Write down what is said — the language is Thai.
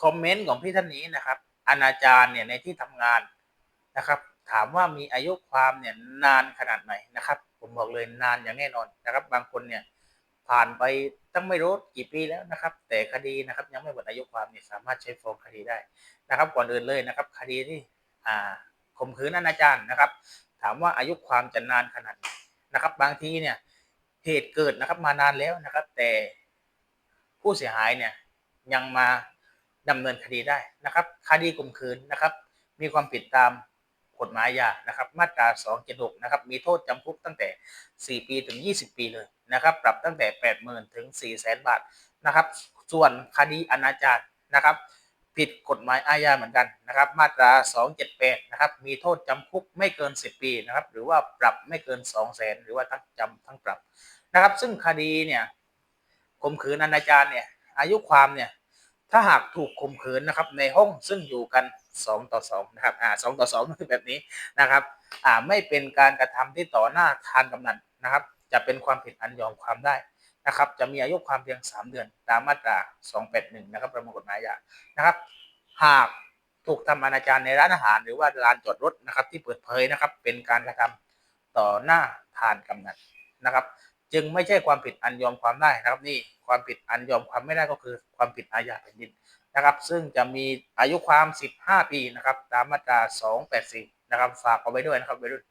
คอมเมนต์ของพี่ท่านนี้นะครับอนาจารเนี่ยในที่ทำงานนะครับ ถามว่ามีอายุความเนี่ยนานขนาดไหนนะครับ ผมบอกเลยนานอย่างแน่นอนนะครับ บางคนเนี่ยผ่านไปตั้งไม่รู้กี่ปีแล้วนะครับ แต่คดีนะครับยังไม่หมดอายุความเนี่ยสามารถใช้ฟ้องคดีได้นะครับ ก่อนอื่นเลยนะครับ คดีที่อ่าข่มขืนอนาจารนะครับ ถามว่าอายุความจะนานขนาดไหนนะครับ บางทีเนี่ยเหตุเกิดนะครับมานานแล้วนะครับ แต่ผู้เสียหายเนี่ยยังมา ดำเนินคดีได้นะครับคดีข่มขืนนะครับ มีความผิดตามกฎหมายอาญานะครับ มาตรา 276 นะครับ มีโทษจำคุกตั้งแต่ 4 ปีถึง 20 ปีเลยนะครับ ปรับตั้งแต่ 80,000 ถึง 400,000 บาทนะครับ ส่วนคดีอนาจารนะครับ ผิดกฎหมายอาญาเหมือนกันนะครับ มาตรา 278 นะครับ มีโทษจำคุกไม่เกิน 10 ปีนะครับ หรือว่าปรับไม่เกิน 200,000 หรือว่าทั้งจำทั้งปรับนะครับ ซึ่งคดีเนี่ยข่มขืนอนาจารเนี่ย อายุความเนี่ย ถ้าหากถูกข่มขืนนะครับในห้องซึ่งอยู่กัน 2 ต่อ2นะครับอ่า2ต่อ2คือแบบนี้นะครับอ่าไม่เป็นการกระทำที่ต่อหน้าทานกำนันนะครับ จะเป็นความผิดอันยอมความได้นะครับ จะมีอายุความเพียง 3 เดือน ตามมาตรา 281 นะครับประมวลกฎหมายอาญานะครับ หากถูกทำอนาจารในร้านอาหารหรือว่าลานจอดรถนะครับ ที่เปิดเผยนะครับ เป็นการกระทำต่อหน้าทานกำนันนะครับ จึงไม่ใช่ความผิดอันยอมความได้นะครับนี่ ความผิดอันยอมความไม่ได้ก็คือความผิดอาญาแผ่นดินนะครับ ซึ่งจะมีอายุความ 15 ปีนะครับ ตามมาตรา 284 นะครับ ฝากเอาไว้ด้วยนะครับไว้ด้วย